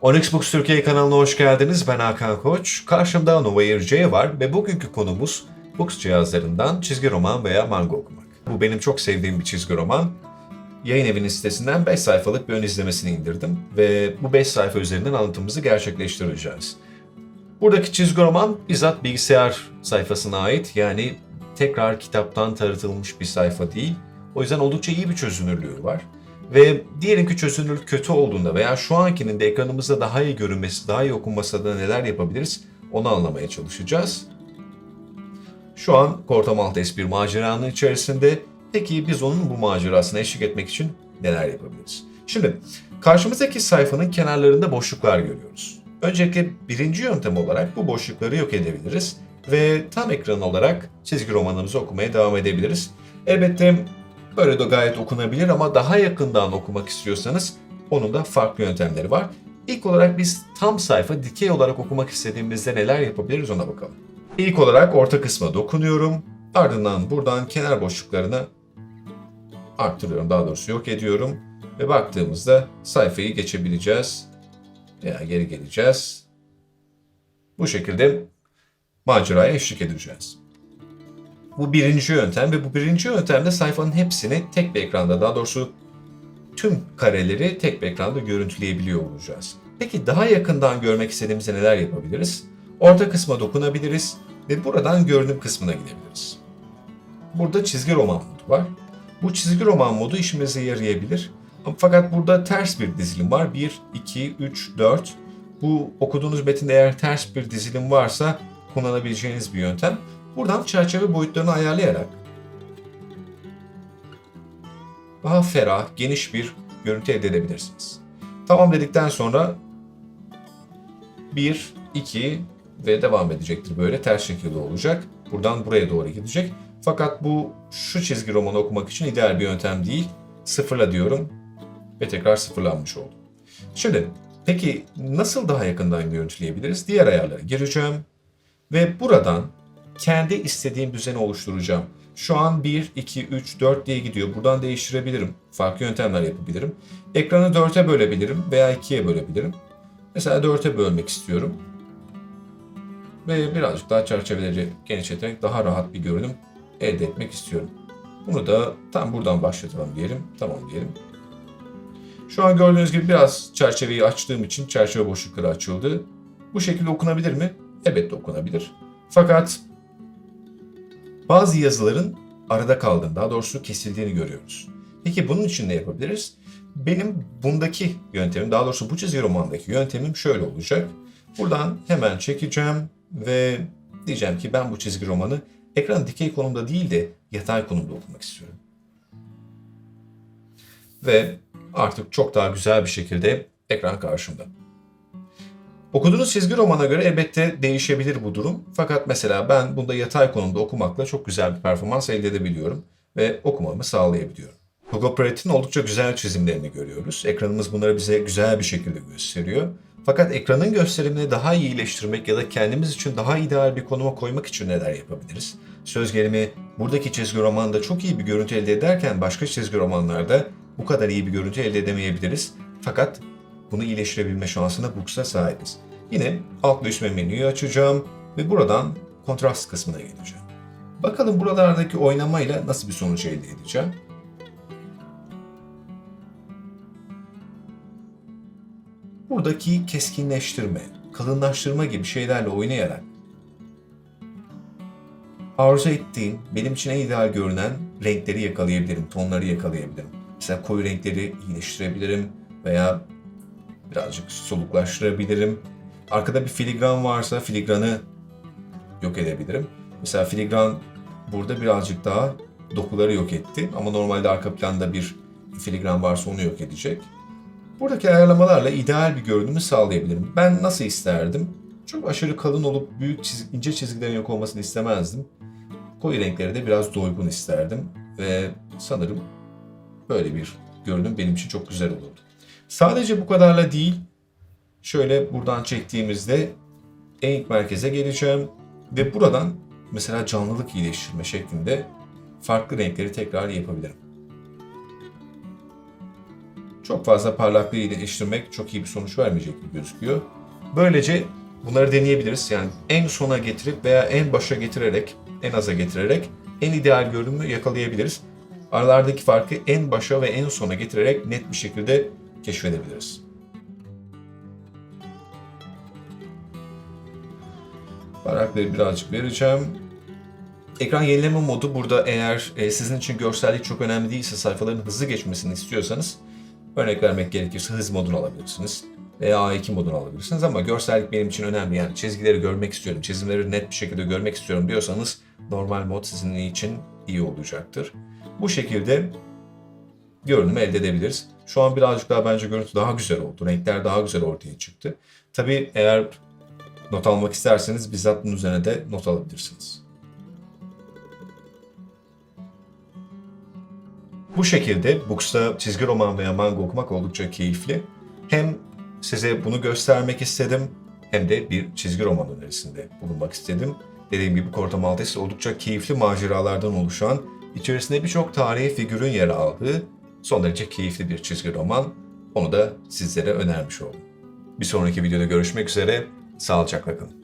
Onyx Books Türkiye kanalına hoş geldiniz. Ben Hakan Koç. Karşımda Nova Air J var ve bugünkü konumuz Books cihazlarından çizgi roman veya manga okumak. Bu benim çok sevdiğim bir çizgi roman. Yayın evinin sitesinden 5 sayfalık bir ön izlemesini indirdim ve bu 5 sayfa üzerinden anlatımımızı gerçekleştireceğiz. Buradaki çizgi roman bizzat bilgisayar sayfasına ait yani tekrar kitaptan tarıtılmış bir sayfa değil. O yüzden oldukça iyi bir çözünürlüğü var. Ve diyelim ki çözünürlük kötü olduğunda veya şu ankinin de ekranımızda daha iyi görünmesi, daha iyi okunması adına neler yapabiliriz onu anlamaya çalışacağız. Şu an Corto Maltese bir maceranın içerisinde. Peki biz onun bu macerasına eşlik etmek için neler yapabiliriz? Şimdi karşımızdaki sayfanın kenarlarında boşluklar görüyoruz. Öncelikle birinci yöntem olarak bu boşlukları yok edebiliriz ve tam ekran olarak çizgi romanımızı okumaya devam edebiliriz. Elbette böyle de gayet okunabilir ama daha yakından okumak istiyorsanız onun da farklı yöntemleri var. İlk olarak biz tam sayfa dikey olarak okumak istediğimizde neler yapabiliriz ona bakalım. İlk olarak orta kısma dokunuyorum. Ardından buradan kenar boşluklarını arttırıyorum. Daha doğrusu yok ediyorum. Ve baktığımızda sayfayı geçebileceğiz. Veya geri geleceğiz. Bu şekilde maceraya eşlik edeceğiz. Bu birinci yöntem ve bu birinci yöntemde sayfanın hepsini tek bir ekranda daha doğrusu tüm kareleri tek bir ekranda görüntüleyebiliyor olacağız. Peki daha yakından görmek istediğimizde neler yapabiliriz? Orta kısma dokunabiliriz ve buradan görünüm kısmına gidebiliriz. Burada çizgi roman modu var. Bu çizgi roman modu işimize yarayabilir. Fakat burada ters bir dizilim var. 1, 2, 3, 4. Bu okuduğunuz metinde eğer ters bir dizilim varsa kullanabileceğiniz bir yöntem. Buradan çerçeve boyutlarını ayarlayarak daha ferah, geniş bir görüntü elde edebilirsiniz. Tamam dedikten sonra 1, 2 ve devam edecektir böyle ters şekilde olacak. Buradan buraya doğru gidecek. Fakat bu şu çizgi romanı okumak için ideal bir yöntem değil. Sıfırla diyorum ve tekrar sıfırlanmış oldu. Şimdi peki nasıl daha yakından görüntüleyebiliriz? Diğer ayarlara gireceğim ve buradan kendi istediğim düzeni oluşturacağım. Şu an 1, 2, 3, 4 diye gidiyor. Buradan değiştirebilirim. Farklı yöntemler yapabilirim. Ekranı 4'e bölebilirim veya 2'ye bölebilirim. Mesela 4'e bölmek istiyorum. Ve birazcık daha çerçeveleri genişleterek daha rahat bir görünüm elde etmek istiyorum. Bunu da tam buradan başlatalım diyelim. Tamam diyelim. Şu an gördüğünüz gibi biraz çerçeveyi açtığım için çerçeve boşlukları açıldı. Bu şekilde okunabilir mi? Elbette okunabilir. Fakat bazı yazıların arada kaldığını, daha doğrusu kesildiğini görüyoruz. Peki bunun için ne yapabiliriz? Benim bundaki yöntemim, daha doğrusu bu çizgi romandaki yöntemim şöyle olacak. Buradan hemen çekeceğim ve diyeceğim ki ben bu çizgi romanı ekran dikey konumda değil de yatay konumda okumak istiyorum. Ve artık çok daha güzel bir şekilde ekran karşımda. Okuduğunuz çizgi romana göre elbette değişebilir bu durum. Fakat mesela ben bunda yatay konumda okumakla çok güzel bir performans elde edebiliyorum ve okumamı sağlayabiliyorum. Hugo Pratt'in oldukça güzel çizimlerini görüyoruz. Ekranımız bunları bize güzel bir şekilde gösteriyor. Fakat ekranın gösterimini daha iyi iyileştirmek ya da kendimiz için daha ideal bir konuma koymak için neler yapabiliriz? Söz gelimi buradaki çizgi romanda çok iyi bir görüntü elde ederken başka çizgi romanlarda bu kadar iyi bir görüntü elde edemeyebiliriz. Fakat bunu iyileştirebilme şansına Books'a sahibiz. Yine alt ve menüyü açacağım ve buradan kontrast kısmına geleceğim. Bakalım buralardaki oynamayla nasıl bir sonuç elde edeceğim. Buradaki keskinleştirme, kalınlaştırma gibi şeylerle oynayarak arzu ettiğim, benim için en ideal görünen renkleri yakalayabilirim, tonları yakalayabilirim. Mesela koyu renkleri iyileştirebilirim veya birazcık soluklaştırabilirim. Arkada bir filigran varsa filigranı yok edebilirim. Mesela filigran burada birazcık daha dokuları yok etti ama normalde arka planda bir filigran varsa onu yok edecek. Buradaki ayarlamalarla ideal bir görünümü sağlayabilirim. Ben nasıl isterdim? Çok aşırı kalın olup büyük çiz- ince çizgilerin yok olmasını istemezdim. Koyu renkleri de biraz doygun isterdim ve sanırım böyle bir görünüm benim için çok güzel olurdu. Sadece bu kadarla değil, şöyle buradan çektiğimizde en ilk merkeze geleceğim ve buradan mesela canlılık iyileştirme şeklinde farklı renkleri tekrar yapabilirim. çok fazla parlaklığı ile değiştirmek çok iyi bir sonuç vermeyecek gibi gözüküyor. Böylece bunları deneyebiliriz. Yani en sona getirip veya en başa getirerek, en aza getirerek en ideal görünümü yakalayabiliriz. Aralardaki farkı en başa ve en sona getirerek net bir şekilde keşfedebiliriz. Parlaklığı birazcık vereceğim. Ekran yenileme modu burada eğer e, sizin için görsellik çok önemli değilse sayfaların hızlı geçmesini istiyorsanız örnek vermek gerekirse hız modunu alabilirsiniz veya A2 modunu alabilirsiniz ama görsellik benim için önemli yani çizgileri görmek istiyorum, çizimleri net bir şekilde görmek istiyorum diyorsanız normal mod sizin için iyi olacaktır. Bu şekilde görünümü elde edebiliriz. Şu an birazcık daha bence görüntü daha güzel oldu. Renkler daha güzel ortaya çıktı. Tabii eğer not almak isterseniz bizzat bunun üzerine de not alabilirsiniz. Bu şekilde Books'ta çizgi roman veya manga okumak oldukça keyifli. Hem size bunu göstermek istedim hem de bir çizgi roman önerisinde bulunmak istedim. Dediğim gibi Corto Maltese oldukça keyifli maceralardan oluşan, içerisinde birçok tarihi figürün yer aldığı son derece keyifli bir çizgi roman. Onu da sizlere önermiş oldum. Bir sonraki videoda görüşmek üzere, sağlıcakla kalın.